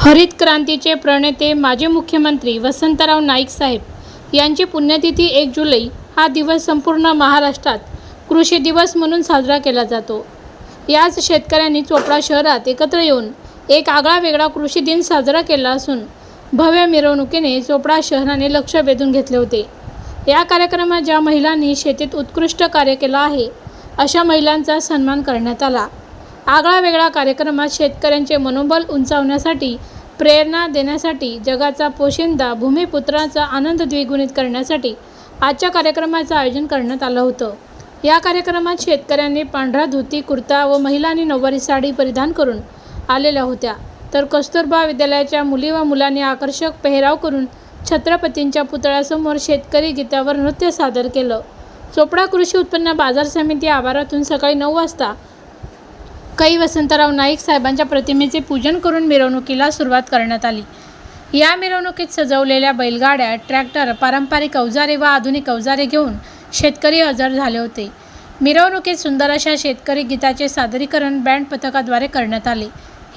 हरित क्रांतीचे प्रणेते माजी मुख्यमंत्री वसंतराव नाईक साहेब यांची पुण्यतिथी एक जुलै हा दिवस संपूर्ण महाराष्ट्रात कृषी दिवस म्हणून साजरा केला जातो. याच शेतकऱ्यांनी चोपडा शहरात एकत्र येऊन एक आगळा वेगळा कृषी दिन साजरा केला असून भव्य मिरवणुकीने चोपडा शहराने लक्ष वेधून घेतले होते. या कार्यक्रमात ज्या महिलांनी शेतीत उत्कृष्ट कार्य केलं आहे अशा महिलांचा सन्मान करण्यात आला. आगळा वेगळा कार्यक्रमात शेतकऱ्यांचे मनोबल उंचावण्यासाठी प्रेरणा देण्यासाठी जगाचा पोशिंदा भूमिपुत्राचा आनंद द्विगुणित करण्यासाठी आजच्या कार्यक्रमाचं आयोजन करण्यात आलं होतं. या कार्यक्रमात शेतकऱ्यांनी पांढरा धोती कुर्ता व महिलांनी नऊवारी साडी परिधान करून आलेल्या होत्या. तर कस्तुरबा विद्यालयाच्या मुली व मुलांनी आकर्षक पेहराव करून छत्रपतींच्या पुतळ्यासमोर शेतकरी गीतावर नृत्य सादर केलं. चोपडा कृषी उत्पन्न बाजार समिती आवारातून सकाळी नऊ वाजता कै वसंतराव नाईक साहेबांच्या प्रतिमेचे पूजन करून मिरवणुकीला सुरुवात करण्यात आली. या मिरवणुकीत सजवलेल्या बैलगाड्या ट्रॅक्टर पारंपरिक अवजारे व आधुनिक अवजारे घेऊन शेतकरी हजर झाले होते. मिरवणुकीत सुंदर अशा शेतकरी गीताचे सादरीकरण बँड पथकाद्वारे करण्यात आले.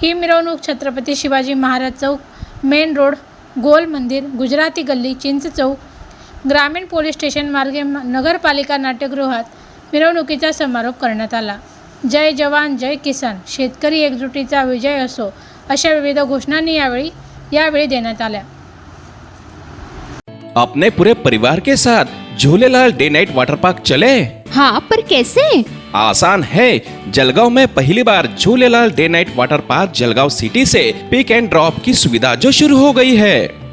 ही मिरवणूक छत्रपती शिवाजी महाराज चौक मेन रोड गोल मंदिर गुजराती गल्ली चिंच चौक ग्रामीण पोलीस स्टेशन मार्गे म- नगरपालिका नाट्यगृहात मिरवणुकीचा समारोप करण्यात आला. जय जवान जय किसान. शेतकरी एकजुटीचा विजय असो अशा विविध घोषणांनी यावेळी यावेळी देण्यात आल्या. अपने पूरे परिवार के साथ Jhulelal day night water park चले? हाँ पर कैसे? आसान है। जलगांव में पहली बार Jhulelal day night water park Jalgaon city say pick and drop की सुविधा जो शुरू हो गई है।